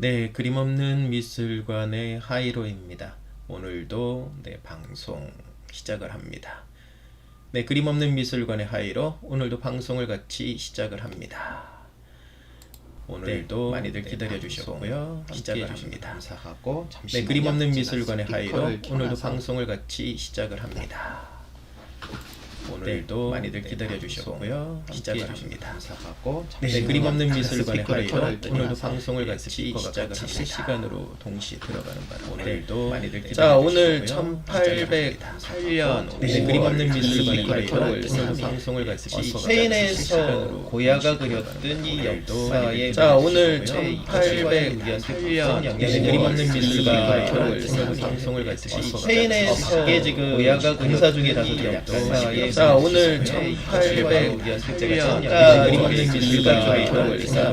네, 그림 없는 미술관의 하이로입니다. 오늘도 네, 방송 시작을 합니다. 네, 그림 없는 미술관의 하이로 오늘도 방송을 같이 시작을 합니다. 오늘도 많이들 기다려 주셨고요. 시작을 합니다. 감사하고 네. 그림 없는 미술관의 하이로 오늘도 방송을 같이 시작을 합니다. 오늘도 많이들 기다려 주셨고요. 시작을 합니다. 감사하고 네. 그림 없는 미술관의 켜놨더니 오늘도 방송을 네, 같이. 실시간 실시간으로 동시에 들어가는 바람 오늘도 많이들 자, 기다려 오늘 주시고요. 1808년 네, 그림 없는 미술관의 켜놨더니 오늘도 방송을 같이 스페인에서 고야가 그렸던 이 역사의 자, 오늘 많이들 기다려 주시고요. 1808년 네, 그림 없는 미술관의 오늘 오늘도 방송을 같이 스페인에서 이게 지금 고야가 공사 중이라서 역사의 자, 오늘 1808년 자, 그림 없는 미술관의 하이로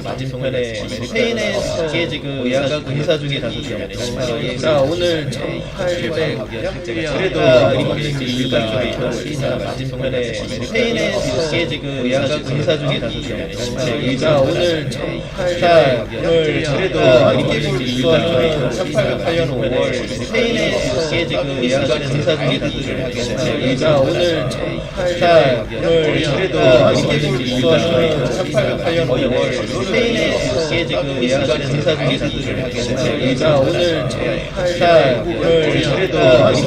맞은편에 스페인에서 이게 지금 고야가 공사 중이라서 역사의 자, 오늘 1808년 그래도 그림 없는 미술관의 맞은편에 스페인에서 이게 지금 고야가 공사 중이라서 자, 오늘 1808년 오늘 그래도 그림 없는 미술관의 1808년 5월 스페인에서 이게 지금 고야가 공사 중이라서 자, 오늘 1808년 오늘 그래도 그림 미술관의 1808년 5월 스페인에서 이게 지금 고야가 공사 중이라서 자, 오늘 1808년 오늘 그래도 그림 미술관의 1808년 5월 스페인에서 이게 지금 고야가 공사 중이라서 자, 오늘 1808년 오늘 그래도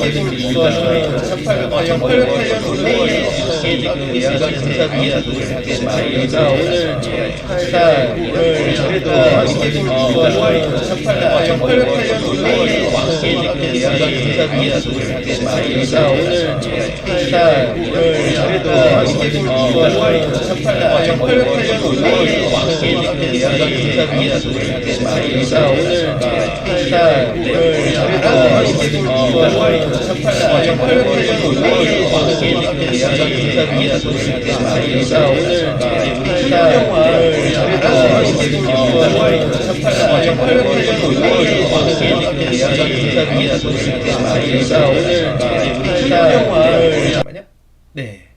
그림 미술관의 1808년 5월 스페인에서 이게 지금 고야가 공사 중이라서 자, 오늘 1808년 오늘 그래도 그림 미술관의 1808년 5월 스페인에서 이게 지금 고야가 공사 중이라서 자, 오늘 1808년 오늘 그래도 그림 미술관의 1808년 5월 스페인에서 이게 지금 고야가 공사 중이라서 자, 오늘 1808년 오늘 그래도 그림 미술관의 1808년 5월 스페인에서 이게 지금 고야가 공사 중이라서 자, 오늘 1808년 잠깐만요. 네,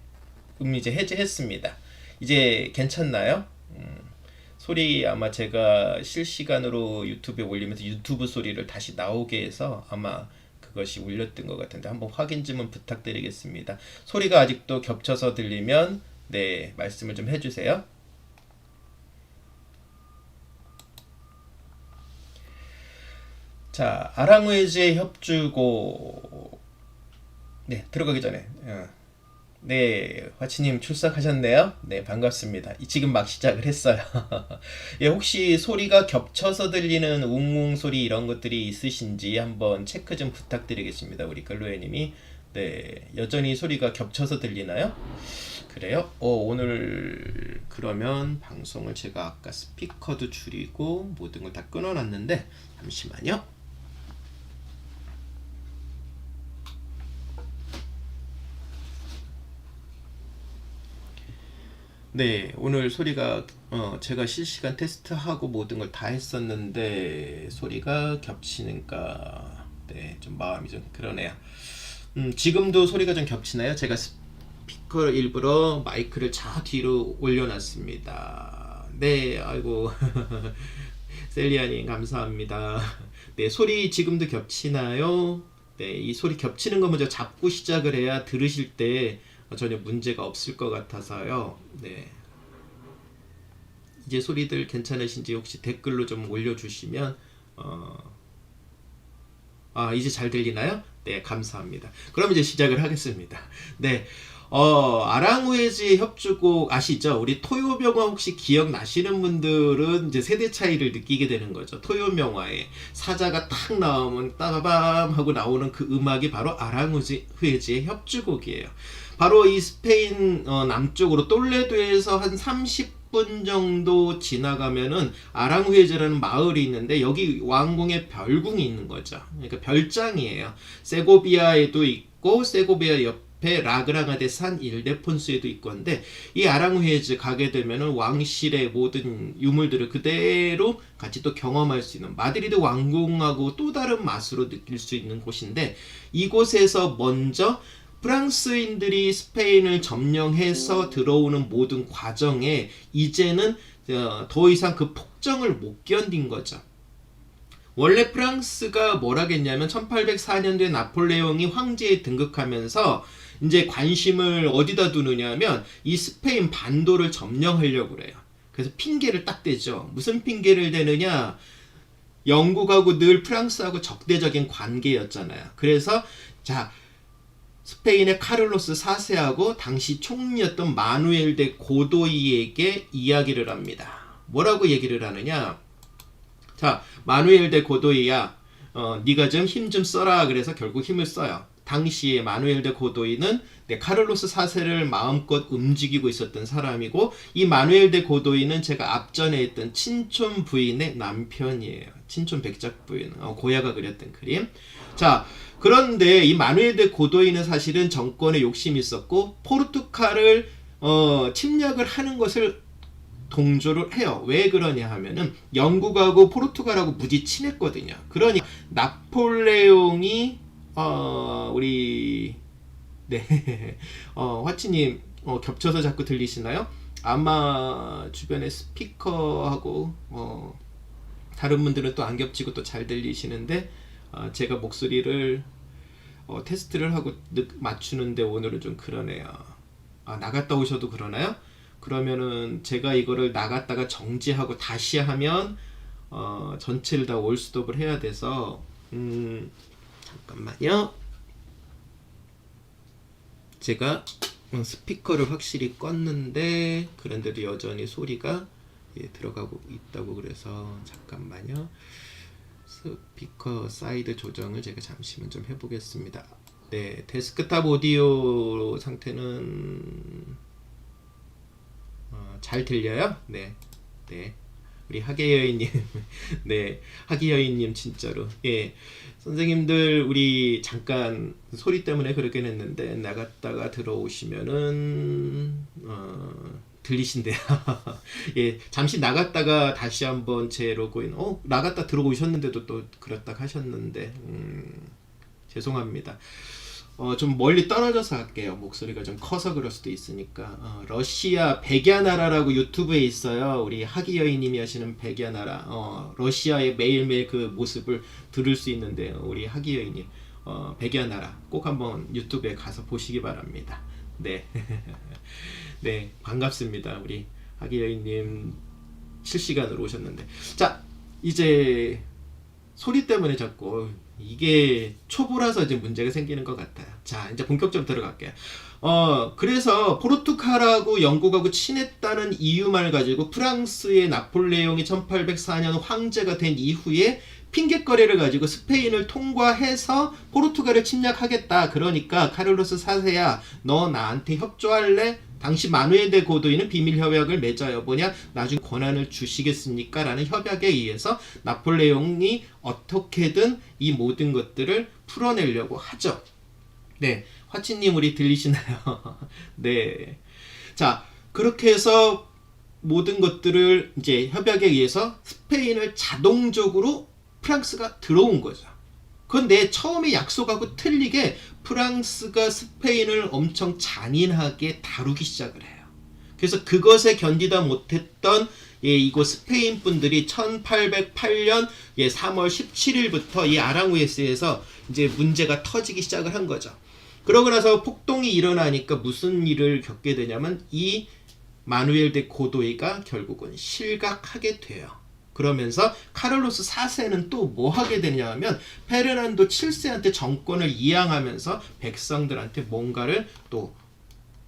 음 이제 해제했습니다. 이제 괜찮나요? 음, 소리 아마 제가 실시간으로 유튜브에 올리면서 유튜브 소리를 다시 나오게 해서 아마 그것이 울렸던 것 같은데 한번 확인 좀 부탁드리겠습니다. 소리가 아직도 겹쳐서 들리면 네 말씀을 좀 해주세요. 자, 아랑웨즈의 협주고 네 들어가기 전에 어. 네 화치님 출석하셨네요. 네 반갑습니다. 이- 지금 막 시작을 했어요. 예 혹시 소리가 겹쳐서 들리는 웅웅 소리 이런 것들이 있으신지 한번 체크 좀 부탁드리겠습니다. 우리 글로에님이 네 여전히 소리가 겹쳐서 들리나요? 그래요? 어, 오늘 그러면 방송을 제가 아까 스피커도 줄이고 모든 걸 다 끊어놨는데 잠시만요. 네, 오늘 소리가 어, 제가 실시간 테스트하고 모든 걸 다 했었는데 소리가 겹치니까 네, 좀 마음이 좀 그러네요. 음, 지금도 소리가 좀 겹치나요? 제가 스피커 일부러 마이크를 저 뒤로 올려놨습니다. 네, 아이고 셀리아님 감사합니다. 네, 소리 지금도 겹치나요? 네, 이 소리 겹치는 거 먼저 잡고 시작을 해야 들으실 때 전혀 문제가 없을 것 같아서요. 네. 이제 소리들 괜찮으신지 혹시 댓글로 좀 올려주시면 어... 아 이제 잘 들리나요? 네 감사합니다. 그럼 이제 시작을 하겠습니다. 네. 어, 아랑우에즈의 협주곡 아시죠? 우리 토요명화 혹시 기억나시는 분들은 이제 세대 차이를 느끼게 되는 거죠. 토요명화에 사자가 탁 나오면 따바밤 하고 나오는 그 음악이 바로 아랑우에즈의 협주곡이에요. 바로 이 스페인 어, 남쪽으로 똘레도에서 한 30분 정도 지나가면은 아랑후에즈라는 마을이 있는데 여기 왕궁의 별궁이 있는 거죠. 그러니까 별장이에요. 세고비아에도 있고 세고비아 옆에 라그랑아데 산 일데폰스에도 있고 한데 이 아랑후에즈 가게 되면은 왕실의 모든 유물들을 그대로 같이 또 경험할 수 있는 마드리드 왕궁하고 또 다른 맛으로 느낄 수 있는 곳인데 이곳에서 먼저 프랑스인들이 스페인을 점령해서 들어오는 모든 과정에 이제는 어, 더 이상 그 폭정을 못 견딘 거죠. 원래 프랑스가 뭐라겠냐면 1804년도에 나폴레옹이 황제에 등극하면서 이제 관심을 어디다 두느냐면 이 스페인 반도를 점령하려고 그래요. 그래서 핑계를 딱 대죠. 무슨 핑계를 대느냐? 영국하고 늘 프랑스하고 적대적인 관계였잖아요. 그래서 자 스페인의 카를로스 4세하고 당시 총리였던 마누엘 데 고도이에게 이야기를 합니다. 뭐라고 얘기를 하느냐? 자, 마누엘 데 고도이야, 어, 네가 좀힘좀 써라. 그래서 결국 힘을 써요. 당시에 마누엘 데 고도이는 네, 카를로스 4세를 마음껏 움직이고 있었던 사람이고 이 마누엘 데 고도이는 제가 앞전에 했던 친촌 부인의 남편이에요. 친촌 백작 부인, 어, 고야가 그렸던 그림. 자, 그런데 이 마누엘 데 고도이는 사실은 정권에 욕심이 있었고 포르투갈을 어, 침략을 하는 것을 동조를 해요. 왜 그러냐 하면은 영국하고 포르투갈하고 무지 친했거든요. 그러니 나폴레옹이 어 우리 네. 어 화치님 어, 겹쳐서 자꾸 들리시나요? 아마 주변에 스피커하고 어 다른 분들은 또 안 겹치고 또 잘 들리시는데 어, 제가 목소리를 어, 테스트를 하고 늦- 맞추는데 오늘은 좀 그러네요. 아, 나갔다 오셔도 그러나요? 그러면은 제가 이거를 나갔다가 정지하고 다시 하면 어, 전체를 다 올스톱을 해야 돼서 음, 잠깐만요. 제가 어, 스피커를 확실히 껐는데 그런데도 여전히 소리가 예, 들어가고 있다고 그래서 잠깐만요. 스피커 사이드 조정을 제가 잠시만 좀 해보겠습니다. 네, 데스크탑 오디오 상태는 어, 잘 들려요? 네, 네. 우리 하계 여인님, 네, 하계 여인님 진짜로, 예, 선생님들 우리 잠깐 소리 때문에 그러긴 했는데 나갔다가 들어오시면은 어, 들리신대요. 예, 잠시 나갔다가 다시 한번 제 로그인, 어, 나갔다 들어오셨는데도 또 그렇다 하셨는데, 음, 죄송합니다. 어, 좀 멀리 떨어져서 할게요. 목소리가 좀 커서 그럴 수도 있으니까. 어, 러시아 백야나라라고 유튜브에 있어요. 우리 하기 여인님이 하시는 백야나라. 어, 러시아의 매일매일 그 모습을 들을 수 있는데요. 우리 하기 여인님. 어, 백야나라. 꼭 한번 유튜브에 가서 보시기 바랍니다. 네. 네, 반갑습니다. 우리 하기 여인님 실시간으로 오셨는데. 자, 이제 소리 때문에 자꾸 이게 초보라서 이제 문제가 생기는 것 같아요. 자, 이제 본격적으로 들어갈게요. 어, 그래서 포르투갈하고 영국하고 친했다는 이유만을 가지고 프랑스의 나폴레옹이 1804년 황제가 된 이후에 핑계거리를 가지고 스페인을 통과해서 포르투갈을 침략하겠다. 그러니까 카를로스 4세야, 너 나한테 협조할래? 당시 마누엘 데 고도이는 비밀 협약을 맺어요. 뭐냐? 나중 권한을 주시겠습니까? 라는 협약에 의해서 나폴레옹이 어떻게든 이 모든 것들을 풀어내려고 하죠. 네. 화치님 우리 들리시나요? 네. 자, 그렇게 해서 모든 것들을 이제 협약에 의해서 스페인을 자동적으로 프랑스가 들어온 거죠. 그런데 처음에 약속하고 틀리게 프랑스가 스페인을 엄청 잔인하게 다루기 시작을 해요. 그래서 그것에 견디다 못했던 예, 이곳 스페인 분들이 1808년 예, 3월 17일부터 이 아랑우에스에서 이제 문제가 터지기 시작을 한 거죠. 그러고 나서 폭동이 일어나니까 무슨 일을 겪게 되냐면 이 마누엘 데 고도이가 결국은 실각하게 돼요. 그러면서 카를로스 4세는 또 뭐 하게 되냐면 페르난도 7세한테 정권을 이양하면서 백성들한테 뭔가를 또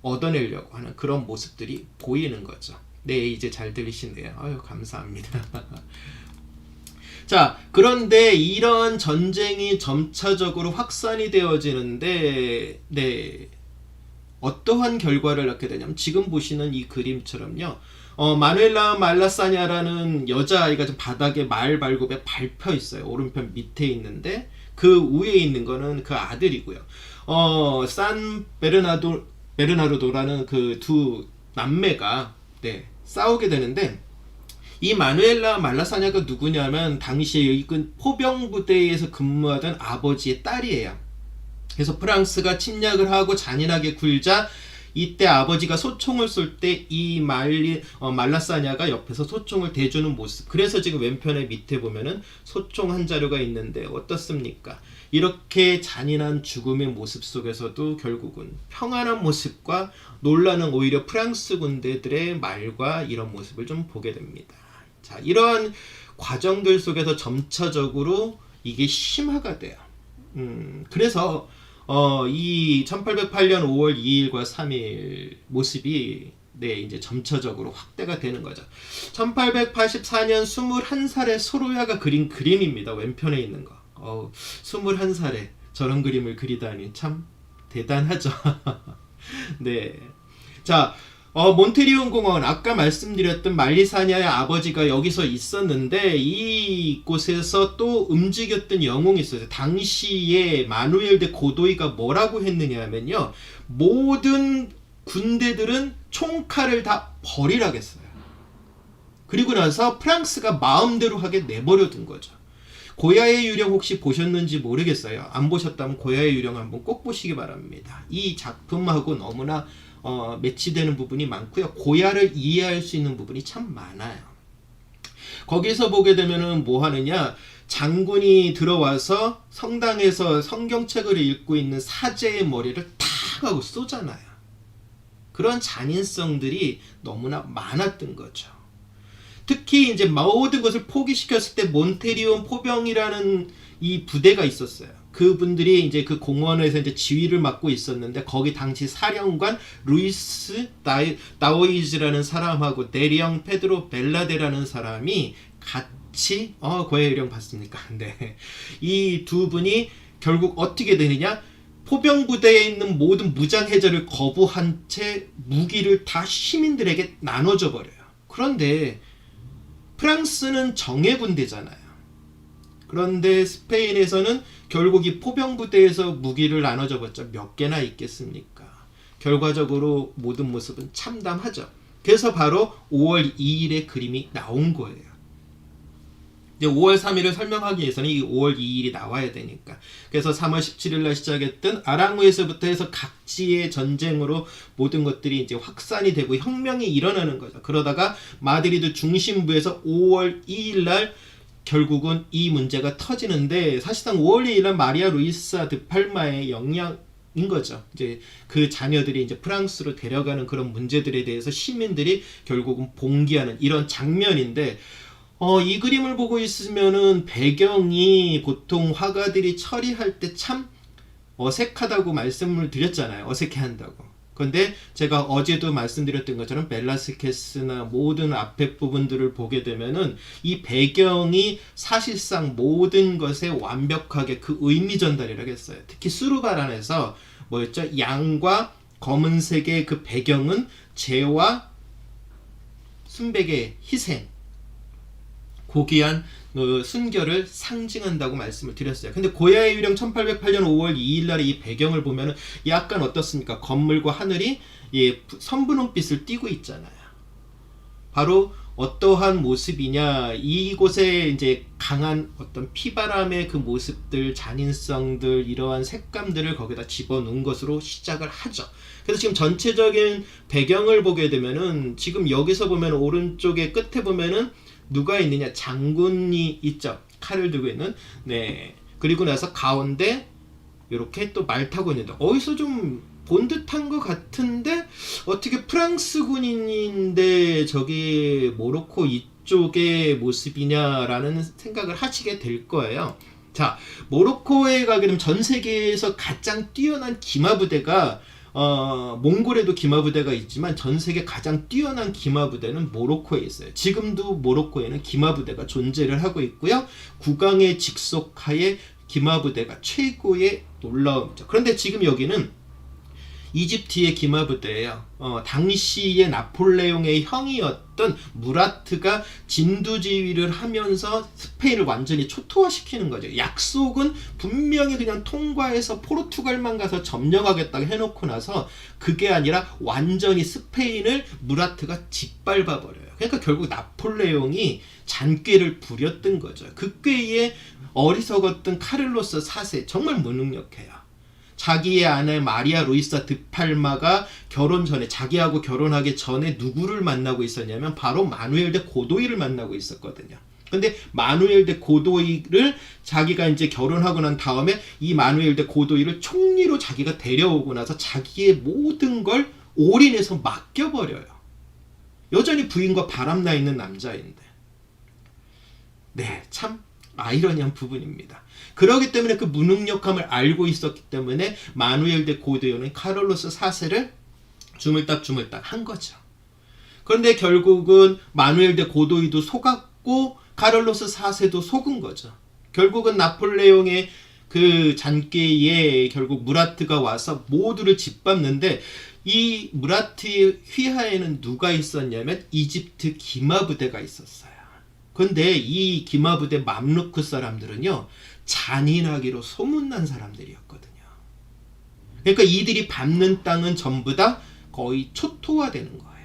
얻어내려고 하는 그런 모습들이 보이는 거죠. 네, 이제 잘 들리시네요. 아유, 감사합니다. 자, 그런데 이런 전쟁이 점차적으로 확산이 되어지는데, 네, 어떠한 결과를 낳게 되냐면, 지금 보시는 이 그림처럼요, 어, 마누엘라 말라사냐라는 여자아이가 좀 바닥에 말 발굽에 밟혀 있어요. 오른편 밑에 있는데, 그 위에 있는 거는 그 아들이고요. 어, 산 베르나도, 베르나르도라는 그 두 남매가, 네, 싸우게 되는데, 이 마누엘라 말라사냐가 누구냐면 당시에 이끈 포병 부대에서 근무하던 아버지의 딸이에요. 그래서 프랑스가 침략을 하고 잔인하게 굴자 이때 아버지가 소총을 쏠 때 이 말리 어, 말라사냐가 옆에서 소총을 대주는 모습. 그래서 지금 왼편에 밑에 보면은 소총 한 자루가 있는데 어떻습니까? 이렇게 잔인한 죽음의 모습 속에서도 결국은 평안한 모습과 놀라는 오히려 프랑스 군대들의 말과 이런 모습을 좀 보게 됩니다. 자, 이러한 과정들 속에서 점차적으로 이게 심화가 돼요. 음, 그래서 어, 이 1808년 5월 2일과 3일 모습이 네, 이제 점차적으로 확대가 되는 거죠. 1884년 21살의 소로야가 그린 그림입니다. 왼편에 있는 거. 어, 21살에 저런 그림을 그리다니 참 대단하죠. 네. 자, 어, 몬테리온 공원 아까 말씀드렸던 말리사냐의 아버지가 여기서 있었는데 이 곳에서 또 움직였던 영웅이 있어요. 당시에 마누엘 데 고도이가 뭐라고 했느냐면요. 모든 군대들은 총칼을 다 버리라겠어요. 그리고 나서 프랑스가 마음대로 하게 내버려 둔 거죠. 고야의 유령 혹시 보셨는지 모르겠어요. 안 보셨다면 고야의 유령 한번 꼭 보시기 바랍니다. 이 작품하고 너무나 어, 매치되는 부분이 많고요. 고야를 이해할 수 있는 부분이 참 많아요. 거기서 보게 되면은 뭐 하느냐? 장군이 들어와서 성당에서 성경책을 읽고 있는 사제의 머리를 탁 하고 쏘잖아요. 그런 잔인성들이 너무나 많았던 거죠. 특히 이제 모든 것을 포기시켰을 때 몬테리온 포병이라는 이 부대가 있었어요. 그분들이 이제 그 공원에서 이제 지휘를 맡고 있었는데 거기 당시 사령관 루이스 다이, 다오이즈라는 사람하고 대령 페드로 벨라데라는 사람이 같이 어 고해령 봤습니까? 네. 이두 분이 결국 어떻게 되느냐? 포병 부대에 있는 모든 무장 해제를 거부한 채 무기를 다 시민들에게 나눠줘 버려요. 그런데 프랑스는 정예 군대잖아요. 그런데 스페인에서는 결국 이 포병 부대에서 무기를 나눠 줘 봤자 몇 개나 있겠습니까? 결과적으로 모든 모습은 참담하죠. 그래서 바로 5월 2일의 그림이 나온 거예요. 이제 5월 3일을 설명하기 위해서는 이 5월 2일이 나와야 되니까. 그래서 3월 17일 날 시작했던 아랑우에서부터 해서 각지의 전쟁으로 모든 것들이 이제 확산이 되고 혁명이 일어나는 거죠. 그러다가 마드리드 중심부에서 5월 2일 날 결국은 이 문제가 터지는데 사실상 5월 2일 날 마리아 루이사 드팔마의 영향 인 거죠. 이제 그 자녀들이 이제 프랑스로 데려가는 그런 문제들에 대해서 시민들이 결국은 봉기하는 이런 장면인데 어, 이 그림을 보고 있으면은 배경이 보통 화가들이 처리할 때 참 어색하다고 말씀을 드렸잖아요. 어색해 한다고. 근데 제가 어제도 말씀드렸던 것처럼 벨라스케스나 모든 앞에 부분들을 보게 되면은 이 배경이 사실상 모든 것에 완벽하게 그 의미 전달이라고 했어요. 특히 수르바란에서 뭐였죠? 양과 검은색의 그 배경은 죄와 순백의 희생 고귀한 그 순결을 상징한다고 말씀을 드렸어요. 근데 고야의 유령 1808년 5월 2일 날의 이 배경을 보면은 약간 어떻습니까? 건물과 하늘이 예, 선분홍빛을 띠고 있잖아요. 바로 어떠한 모습이냐 이곳에 이제 강한 어떤 피바람의 그 모습들 잔인성들 이러한 색감들을 거기다 집어넣은 것으로 시작을 하죠 그래서 지금 전체적인 배경을 보게 되면은 지금 여기서 보면 오른쪽에 끝에 보면은 누가 있느냐? 장군이 있죠. 칼을 들고 있는 네. 그리고 나서 가운데 이렇게 또 말 타고 있는데 어디서 좀 본 듯한 것 같은데 어떻게 프랑스 군인인데 저기 모로코 이쪽의 모습이냐라는 생각을 하시게 될 거예요. 자 모로코에 가게 되면 전 세계에서 가장 뛰어난 기마 부대가 어, 몽골에도 기마 부대가 있지만 전 세계 가장 뛰어난 기마 부대는 모로코에 있어요. 지금도 모로코에는 기마 부대가 존재를 하고 있고요. 국왕의 직속하에 기마 부대가 최고의 놀라움이죠. 그런데 지금 여기는 이집트의 기마 부대예요. 어, 당시의 나폴레옹의 형이었던 무라트가 진두지휘를 하면서 스페인을 완전히 초토화시키는 거죠. 약속은 분명히 그냥 통과해서 포르투갈만 가서 점령하겠다고 해놓고 나서 그게 아니라 완전히 스페인을 무라트가 짓밟아 버려요. 그러니까 결국 나폴레옹이 잔꾀를 부렸던 거죠. 그 꾀에 어리석었던 카를로스 4세 정말 무능력해요. 자기의 아내 마리아 루이사 드팔마가 결혼 전에 자기하고 결혼하기 전에 누구를 만나고 있었냐면 바로 마누엘 대 고도이를 만나고 있었거든요. 근데 마누엘 대 고도이를 자기가 이제 결혼하고 난 다음에 이 마누엘 대 고도이를 총리로 자기가 데려오고 나서 자기의 모든 걸 올인해서 맡겨버려요. 여전히 부인과 바람나 있는 남자인데. 네, 참 아이러니한 부분입니다. 그러기 때문에 그 무능력함을 알고 있었기 때문에 마누엘 대 고도이는 카를로스 4세를 주물딱 주물딱 한 거죠. 그런데 결국은 마누엘 대 고도이도 속았고 카를로스 4세도 속은 거죠. 결국은 나폴레옹의 그 잔꾀에 결국 무라트가 와서 모두를 짓밟는데 이 무라트의 휘하에는 누가 있었냐면 이집트 기마 부대가 있었어요. 근데 이 기마 부대 맘루크 사람들은요 잔인하기로 소문난 사람들이었거든요. 그러니까 이들이 밟는 땅은 전부 다 거의 초토화되는 거예요.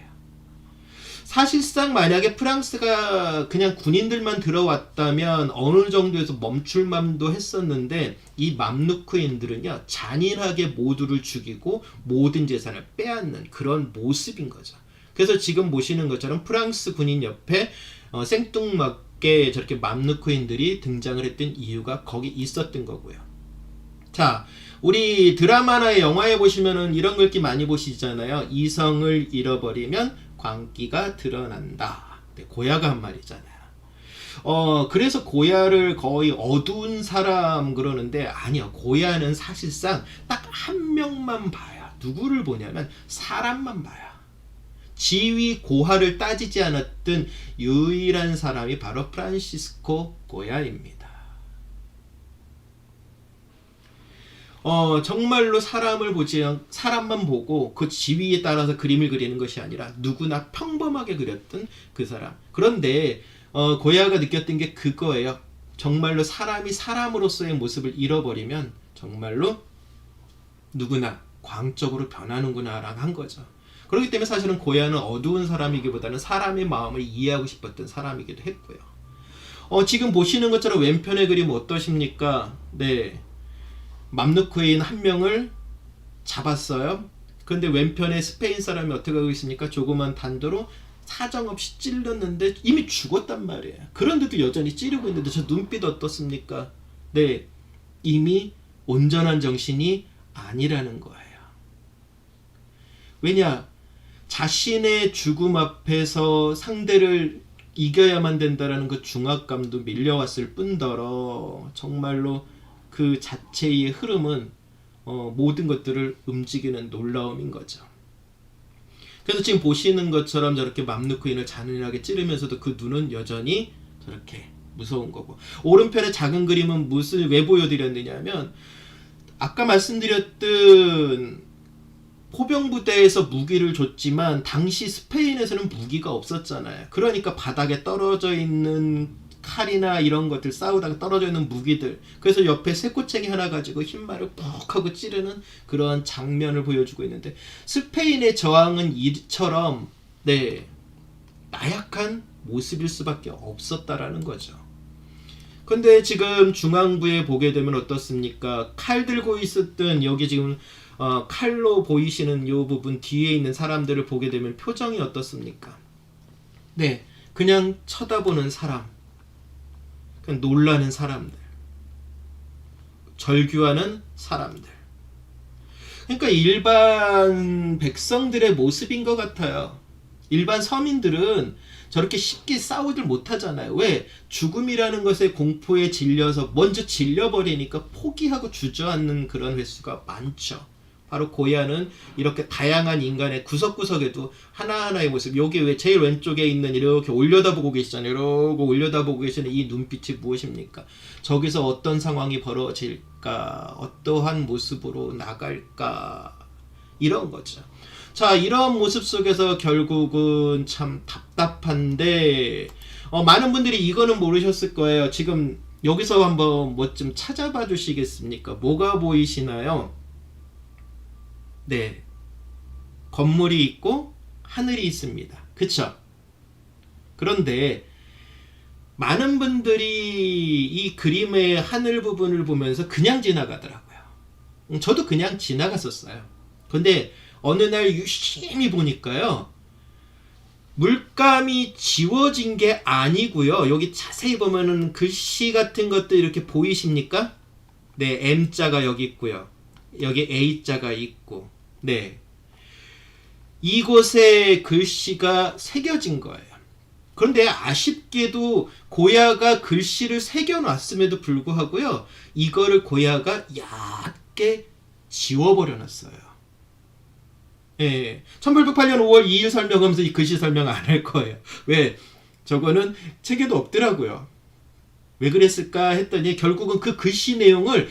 사실상 만약에 프랑스가 그냥 군인들만 들어왔다면 어느 정도에서 멈출만도 했었는데 이 맘루크인들은요 잔인하게 모두를 죽이고 모든 재산을 빼앗는 그런 모습인 거죠. 그래서 지금 보시는 것처럼 프랑스 군인 옆에 어, 생뚱맞 게 저렇게 맘루크인들이 등장을 했던 이유가 거기 있었던 거고요. 자, 우리 드라마나 영화에 보시면은 이런 글귀 많이 보시잖아요. 이성을 잃어버리면 광기가 드러난다. 네, 고야가 한 말이잖아요. 어, 그래서 고야를 거의 어두운 사람 그러는데 아니요. 고야는 사실상 딱 한 명만 봐야. 누구를 보냐면 사람만 봐야. 지위 고하를 따지지 않았던 유일한 사람이 바로 프란시스코 고야입니다. 어, 정말로 사람을 보지 않, 사람만 보고 그 지위에 따라서 그림을 그리는 것이 아니라 누구나 평범하게 그렸던 그 사람. 그런데 어, 고야가 느꼈던 게 그거예요. 정말로 사람이 사람으로서의 모습을 잃어버리면 정말로 누구나 광적으로 변하는구나라고 한 거죠. 그렇기 때문에 사실은 고야는 어두운 사람이기보다는 사람의 마음을 이해하고 싶었던 사람이기도 했고요. 어, 지금 보시는 것처럼 왼편의 그림 어떠십니까? 네. 맘누크인 한 명을 잡았어요. 근데 왼편에 스페인 사람이 어떻게 하고 있습니까? 조그만 단도로 사정없이 찔렀는데 이미 죽었단 말이에요. 그런데도 여전히 찌르고 있는데 저 눈빛 어떻습니까? 네. 이미 온전한 정신이 아니라는 거예요. 왜냐? 자신의 죽음 앞에서 상대를 이겨야만 된다라는 그 중압감도 밀려왔을 뿐더러 정말로 그 자체의 흐름은 어, 모든 것들을 움직이는 놀라움인 거죠. 그래서 지금 보시는 것처럼 저렇게 맘누크인을 잔인하게 찌르면서도 그 눈은 여전히 저렇게 무서운 거고 오른편의 작은 그림은 무슨 왜 보여드렸느냐면 아까 말씀드렸던 포병 부대에서 무기를 줬지만 당시 스페인에서는 무기가 없었잖아요. 그러니까 바닥에 떨어져 있는 칼이나 이런 것들 싸우다가 떨어져 있는 무기들. 그래서 옆에 쇠꼬챙이 하나 가지고 흰말을 푹 하고 찌르는 그런 장면을 보여주고 있는데 스페인의 저항은 이처럼 네 나약한 모습일 수밖에 없었다라는 거죠. 근데 지금 중앙부에 보게 되면 어떻습니까? 칼 들고 있었던 여기 지금 어, 칼로 보이시는 이 부분 뒤에 있는 사람들을 보게 되면 표정이 어떻습니까? 네, 그냥 쳐다보는 사람, 그냥 놀라는 사람들, 절규하는 사람들. 그러니까 일반 백성들의 모습인 것 같아요. 일반 서민들은 저렇게 쉽게 싸우들 못하잖아요. 왜? 죽음이라는 것에 공포에 질려서 먼저 질려버리니까 포기하고 주저앉는 그런 횟수가 많죠. 바로 고야는 이렇게 다양한 인간의 구석구석에도 하나하나의 모습 여기 왜 제일 왼쪽에 있는 이렇게 올려다보고 계시잖아요. 이러고 올려다보고 계시는 이 눈빛이 무엇입니까? 저기서 어떤 상황이 벌어질까? 어떠한 모습으로 나갈까? 이런 거죠. 자 이런 모습 속에서 결국은 참 답답한데 어, 많은 분들이 이거는 모르셨을 거예요. 지금 여기서 한번 뭐 좀 찾아봐 주시겠습니까? 뭐가 보이시나요 네. 건물이 있고 하늘이 있습니다. 그쵸? 그런데 많은 분들이 이 그림의 하늘 부분을 보면서 그냥 지나가더라고요. 음, 저도 그냥 지나갔었어요. 근데 어느 날 유심히 보니까요. 물감이 지워진 게 아니고요. 여기 자세히 보면은 글씨 같은 것도 이렇게 보이십니까? 네, M자가 여기 있고요. 여기 A자가 있고. 네. 이곳에 글씨가 새겨진 거예요. 그런데 아쉽게도 고야가 글씨를 새겨놨음에도 불구하고요. 이거를 고야가 얇게 지워버려 놨어요. 예. 1808년 5월 2일 설명하면서 이 글씨 설명 안 할 거예요. 왜? 저거는 책에도 없더라고요. 왜 그랬을까 했더니 결국은 그 글씨 내용을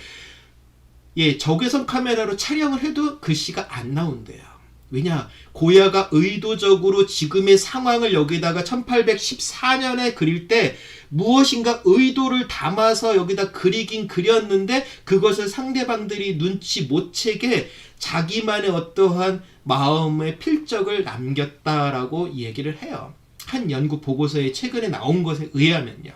예, 적외선 카메라로 촬영을 해도 글씨가 안 나온대요. 왜냐? 고야가 의도적으로 지금의 상황을 여기다가 1814년에 그릴 때 무엇인가 의도를 담아서 여기다 그리긴 그렸는데 그것을 상대방들이 눈치 못 채게 자기만의 어떠한 마음의 필적을 남겼다라고 얘기를 해요. 한 연구 보고서에 최근에 나온 것에 의하면요.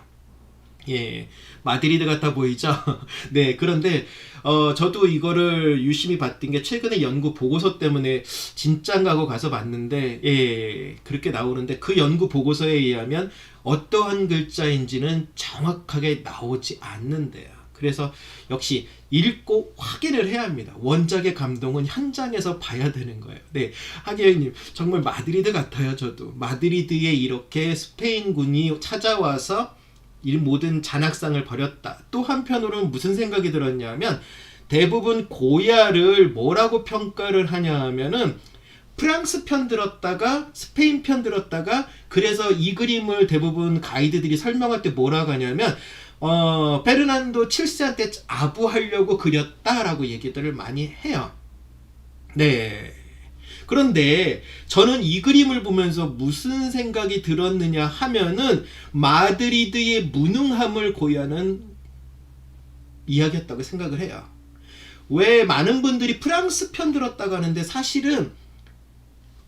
예, 마드리드 같아 보이죠? 네, 그런데, 어, 저도 이거를 유심히 봤던 게 최근에 연구 보고서 때문에 진짠가 하고 가서 봤는데, 예, 그렇게 나오는데 그 연구 보고서에 의하면 어떠한 글자인지는 정확하게 나오지 않는데요. 그래서 역시 읽고 확인을 해야 합니다. 원작의 감동은 현장에서 봐야 되는 거예요. 네, 하기영님 정말 마드리드 같아요. 저도 마드리드에 이렇게 스페인군이 찾아와서 이 모든 잔악상을 벌였다. 또 한편으로는 무슨 생각이 들었냐면 대부분 고야를 뭐라고 평가를 하냐 하면은 프랑스 편 들었다가 스페인 편 들었다가 그래서 이 그림을 대부분 가이드들이 설명할 때 뭐라고 하냐면 어, 페르난도 7세한테 아부하려고 그렸다라고 얘기들을 많이 해요. 네. 그런데 저는 이 그림을 보면서 무슨 생각이 들었느냐 하면은 마드리드의 무능함을 고야는 이야기했다고 생각을 해요. 왜 많은 분들이 프랑스 편 들었다고 하는데 사실은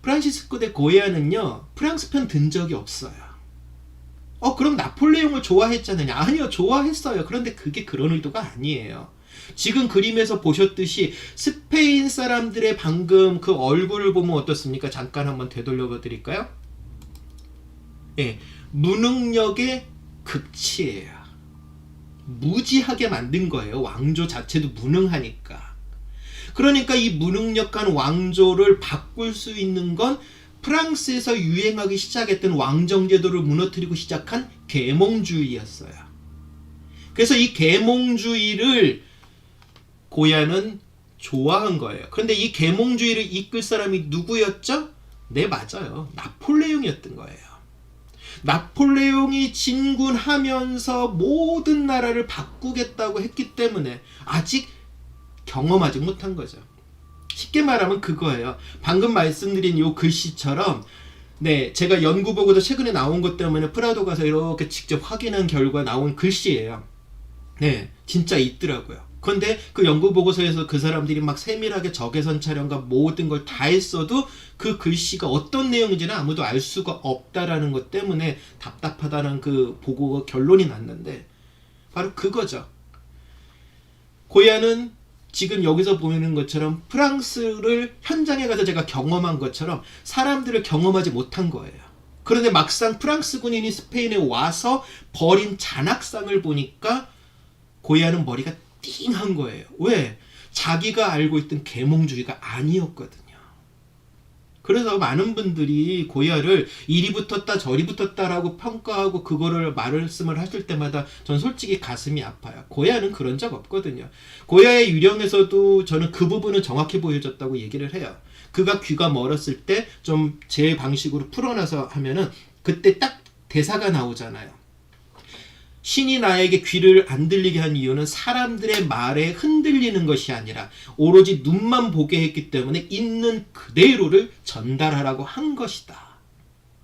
프란시스코 대 고야는요 프랑스 편 든 적이 없어요. 어 그럼 나폴레옹을 좋아했잖아요. 아니요 좋아했어요. 그런데 그게 그런 의도가 아니에요. 지금 그림에서 보셨듯이 스페인 사람들의 방금 그 얼굴을 보면 어떻습니까? 잠깐 한번 되돌려 드릴까요? 예, 무능력의 극치예요. 무지하게 만든 거예요. 왕조 자체도 무능하니까. 그러니까 이 무능력한 왕조를 바꿀 수 있는 건 프랑스에서 유행하기 시작했던 왕정제도를 무너뜨리고 시작한 계몽주의였어요. 그래서 이 계몽주의를 고야는 좋아한 거예요. 그런데 이 계몽주의를 이끌 사람이 누구였죠? 네, 맞아요. 나폴레옹이었던 거예요. 나폴레옹이 진군하면서 모든 나라를 바꾸겠다고 했기 때문에 아직 경험하지 못한 거죠. 쉽게 말하면 그거예요. 방금 말씀드린 요 글씨처럼 네, 제가 연구 보고도 최근에 나온 것 때문에 프라도 가서 이렇게 직접 확인한 결과 나온 글씨예요. 네, 진짜 있더라고요. 그런데 그 연구 보고서에서 그 사람들이 막 세밀하게 적외선 촬영과 모든 걸 다 했어도 그 글씨가 어떤 내용인지는 아무도 알 수가 없다라는 것 때문에 답답하다는 그 보고가 결론이 났는데 바로 그거죠. 고야는 지금 여기서 보이는 것처럼 프랑스를 현장에 가서 제가 경험한 것처럼 사람들을 경험하지 못한 거예요. 그런데 막상 프랑스 군인이 스페인에 와서 버린 잔악상을 보니까 고야는 머리가 띵한 거예요. 왜? 자기가 알고 있던 계몽주의가 아니었거든요. 그래서 많은 분들이 고야를 이리 붙었다 저리 붙었다라고 평가하고 그거를 말씀을 하실 때마다 전 솔직히 가슴이 아파요. 고야는 그런 적 없거든요. 고야의 유령에서도 저는 그 부분은 정확히 보여줬다고 얘기를 해요. 그가 귀가 멀었을 때 좀 제 방식으로 풀어놔서 하면은 그때 딱 대사가 나오잖아요. 신이 나에게 귀를 안 들리게 한 이유는 사람들의 말에 흔들리는 것이 아니라 오로지 눈만 보게 했기 때문에 있는 그대로를 전달하라고 한 것이다.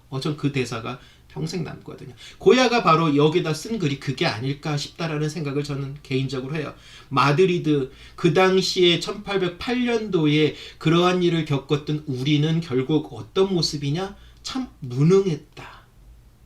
어, 전 그 대사가 평생 남거든요. 고야가 바로 여기다 쓴 글이 그게 아닐까 싶다라는 생각을 저는 개인적으로 해요. 마드리드 그 당시에 1808년도에 그러한 일을 겪었던 우리는 결국 어떤 모습이냐? 참 무능했다.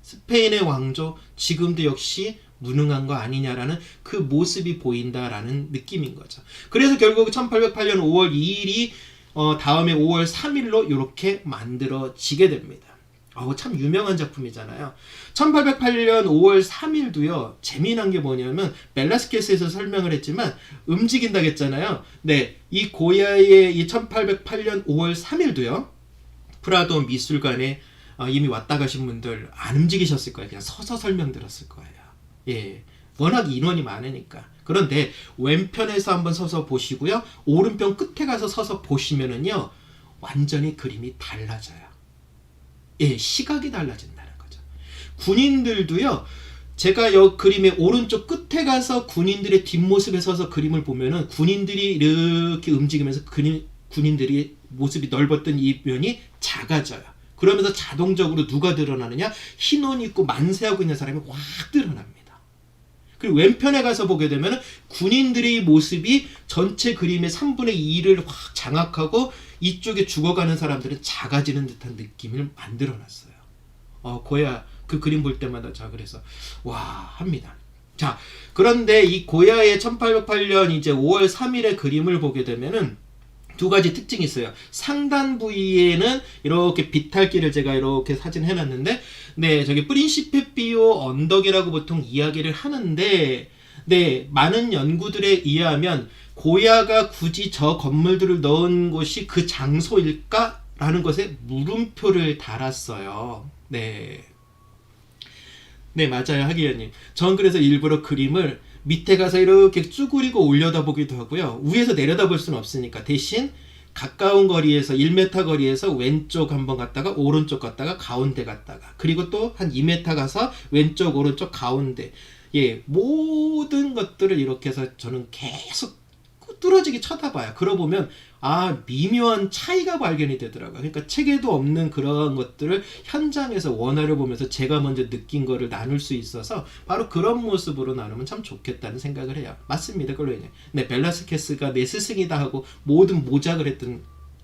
스페인의 왕조 지금도 역시 무능한 거 아니냐라는 그 모습이 보인다라는 느낌인 거죠. 그래서 결국 1808년 5월 2일이 어, 다음에 5월 3일로 이렇게 만들어지게 됩니다. 어, 참 유명한 작품이잖아요. 1808년 5월 3일도요, 재미난 게 뭐냐면, 벨라스케스에서 설명을 했지만, 움직인다고 했잖아요. 네, 이 고야의 이 1808년 5월 3일도요, 프라도 미술관에 어, 이미 왔다 가신 분들 안 움직이셨을 거예요. 그냥 서서 설명 들었을 거예요. 예. 워낙 인원이 많으니까. 그런데 왼편에서 한번 서서 보시고요. 오른편 끝에 가서 서서 보시면은요. 완전히 그림이 달라져요. 예, 시각이 달라진다는 거죠. 군인들도요. 제가 여 그림의 오른쪽 끝에 가서 군인들의 뒷모습에 서서 그림을 보면은 군인들이 이렇게 움직이면서 그림, 군인들이 모습이 넓었던 이 면이 작아져요. 그러면서 자동적으로 누가 드러나느냐? 흰 옷 입고 만세하고 있는 사람이 확 드러납니다. 그리고 왼편에 가서 보게 되면 군인들의 모습이 전체 그림의 3분의 2를 확 장악하고 이쪽에 죽어가는 사람들은 작아지는 듯한 느낌을 만들어놨어요. 어, 고야 그 그림 볼 때마다 자 그래서 와 합니다. 자 그런데 이 고야의 1808년 이제 5월 3일의 그림을 보게 되면은 두 가지 특징이 있어요. 상단 부위에는 이렇게 비탈기를 제가 이렇게 사진 해놨는데, 네, 저기 프린시페 비오 언덕이라고 보통 이야기를 하는데, 네, 많은 연구들에 의하면 고야가 굳이 저 건물들을 넣은 곳이 그 장소일까 라는 것에 물음표를 달았어요. 네. 네, 맞아요, 하기현님. 전 그래서 일부러 그림을 밑에 가서 이렇게 쭈그리고 올려다보기도 하고요. 위에서 내려다볼 수는 없으니까 대신 가까운 거리에서 1m 거리에서 왼쪽 한번 갔다가 오른쪽 갔다가 가운데 갔다가 그리고 또 한 2m 가서 왼쪽 오른쪽 가운데 예 모든 것들을 이렇게 해서 저는 계속 뚫어지게 쳐다봐요. 그러고 보면 아 미묘한 차이가 발견이 되더라고요. 그러니까 책에도 없는 그런 것들을 현장에서 원화를 보면서 제가 먼저 느낀 거를 나눌 수 있어서 바로 그런 모습으로 나누면 참 좋겠다는 생각을 해요. 맞습니다, 클로이님. 네, 벨라스케스가 내 스승이다 하고 모든 모작을 했던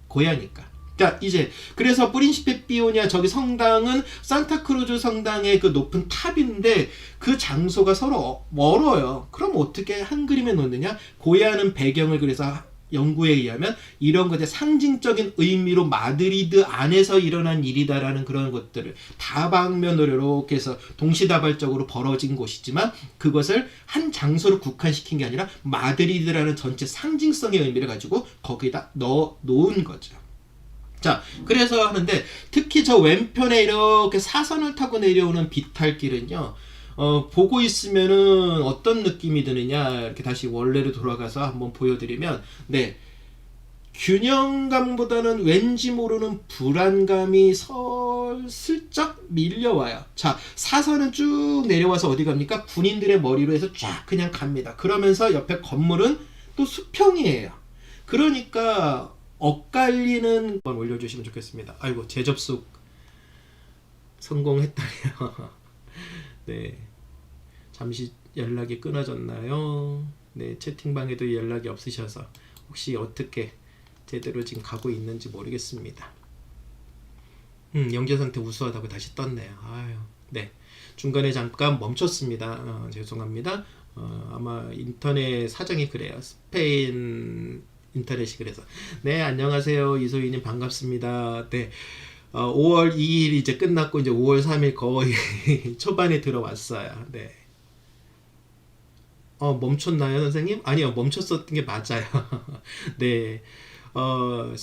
고야니까. 자 이제 그래서 프린시페 비오냐 저기 성당은 산타크루즈 성당의 그 높은 탑인데 그 장소가 서로 멀어요. 그럼 어떻게 한 그림에 놓느냐? 고야는 배경을 그래서 연구에 의하면 이런 것의 상징적인 의미로 마드리드 안에서 일어난 일이다라는 그런 것들을 다방면으로 이렇게 해서 동시다발적으로 벌어진 곳이지만 그것을 한 장소로 국한시킨 게 아니라 마드리드라는 전체 상징성의 의미를 가지고 거기다 넣어 놓은 거죠. 자, 그래서 하는데 특히 저 왼편에 이렇게 사선을 타고 내려오는 비탈길은요. 어, 보고 있으면은 어떤 느낌이 드느냐 이렇게 다시 원래로 돌아가서 한번 보여드리면 네 균형감보다는 왠지 모르는 불안감이 설 슬쩍 밀려와요. 자 사선은 쭉 내려와서 어디 갑니까? 군인들의 머리로 해서 쫙 그냥 갑니다. 그러면서 옆에 건물은 또 수평이에요. 그러니까 엇갈리는 한번 올려주시면 좋겠습니다. 아이고 재접속 성공했다네요. 네. 잠시 연락이 끊어졌나요? 네, 채팅방에도 연락이 없으셔서 혹시 어떻게 제대로 지금 가고 있는지 모르겠습니다. 음, 연결 상태 우수하다고 다시 떴네요. 아유, 네. 중간에 잠깐 멈췄습니다. 어, 죄송합니다. 어, 아마 인터넷 사정이 그래요. 스페인 인터넷이 그래서. 네, 안녕하세요. 이소희님 반갑습니다. 네. 어, 5월 2일 이제 끝났고 이제 5월 3일 거의 초반에 들어왔어요. 네. 어, 멈췄나요, 선생님? 아니요, 멈췄었던 게 맞아요. 네. 어,